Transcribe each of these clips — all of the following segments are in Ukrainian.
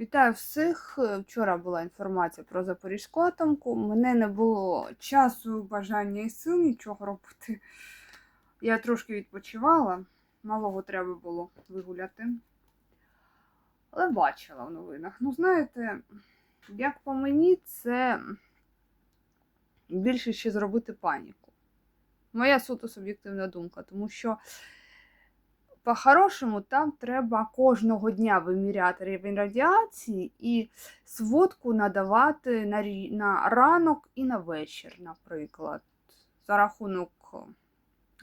Вітаю всіх. Вчора була інформація про Запорізьку атомку. Мене не було часу, бажання і сил нічого робити. Я трошки відпочивала, малого треба було вигуляти. Але бачила в новинах. Ну, знаєте, як по мені, це більше ще зробити паніку. Моя суто суб'єктивна думка, тому що по-хорошому там треба кожного дня виміряти рівень радіації і сводку надавати на, на ранок і на вечір, наприклад, за рахунок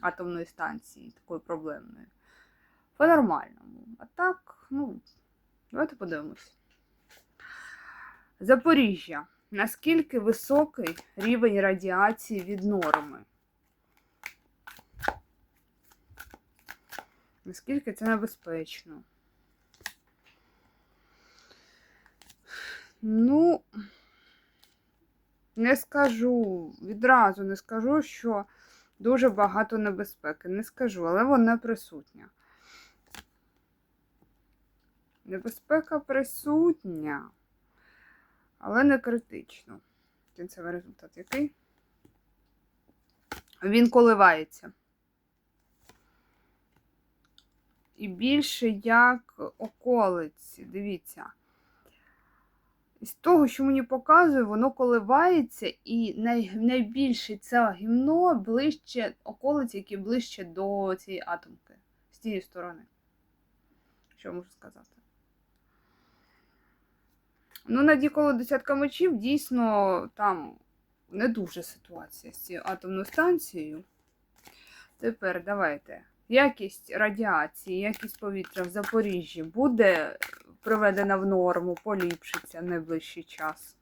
атомної станції, такої проблемної. По-нормальному. А так, ну, давайте подивимось. Запоріжжя. Наскільки високий рівень радіації від норми? Наскільки це небезпечно? Ну, не скажу, відразу не скажу, що дуже багато небезпеки. Не скажу, але вона присутня. Небезпека присутня, але не критично. Кінцевий результат який? Він коливається. І більше як околиці. Дивіться. З того, що мені показує, воно коливається, і най, найбільше це гімно ближче околиці, які ближче до цієї атомки. З тієї сторони. Що можу сказати? Ну, на діколо десятка мечів дійсно там не дуже ситуація з цією атомною станцією. Тепер давайте. Якість радіації, якість повітря в Запоріжжі буде приведена в норму, поліпшиться в найближчий час.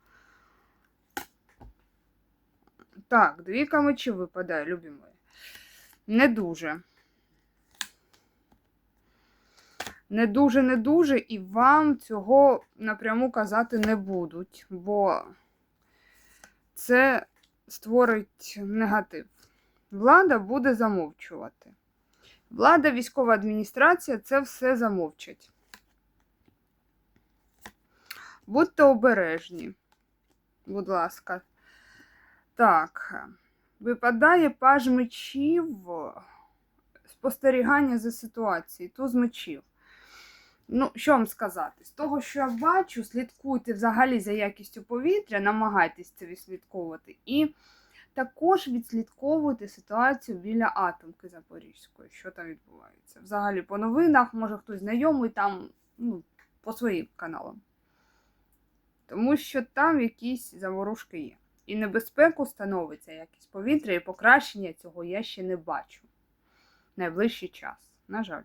Так, двійка мечів випадає, любі мої. Не дуже. Не дуже, не дуже, і вам цього напряму казати не будуть, бо це створить негатив. Влада буде замовчувати. Влада, військова адміністрація це все замовчать. Будьте обережні, будь ласка. Так, випадає паж мечів, спостерігання за ситуацією, туз мечів. Ну, що вам сказати? З того, що я бачу, слідкуйте взагалі за якістю повітря, намагайтесь це відслідковувати. І також відслідковуйте ситуацію біля атомки Запорізької, що там відбувається. Взагалі, по новинах, може хтось знайомий там, ну, по своїм каналам. Тому що там якісь заворушки є. І небезпеку становиться якість повітря, і покращення цього я ще не бачу. Найближчий час. На жаль.